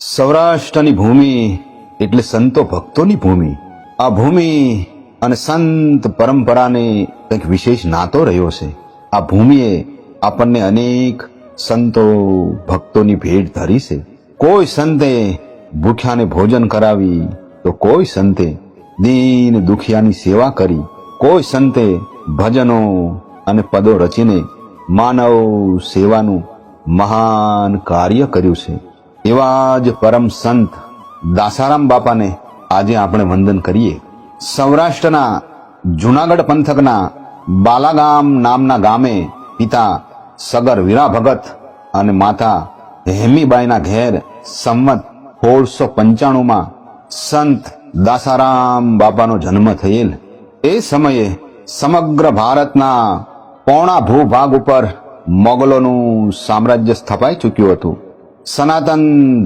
સૌરાષ્ટ્રની ભૂમિ એટલે સંતો ભક્તોની ભૂમિ. આ ભૂમિ અને સંત પરંપરાને કંઈક વિશેષ નાતો રહ્યો છે. આ ભૂમિએ આપણને અનેક સંતો ભક્તોની ભેટ ધરી છે. કોઈ સંતે ભૂખ્યાને ભોજન કરાવી, તો કોઈ સંતે દીન દુખિયાની સેવા કરી. કોઈ સંતે ભજનો અને પદો રચીને માનવ સેવાનું મહાન કાર્ય કર્યું છે. એવા જ પરમ સંત દાસારામ બાપાને આજે આપણે વંદન કરીએ. સૌરાષ્ટ્રના જુનાગઢ પંથકના બાલાગામ નામના ગામે પિતા સગર વીરા ભગત અને માતા હેમીબાઈના ઘેર સંમત સોળસો પંચાણુંમાં સંત દાસારામ બાપાનો જન્મ થયેલ. એ સમયે સમગ્ર ભારતના પોણા ભૂભાગ ઉપર મોગલોનું સામ્રાજ્ય સ્થપાઈ ચૂક્યું હતું. સનાતન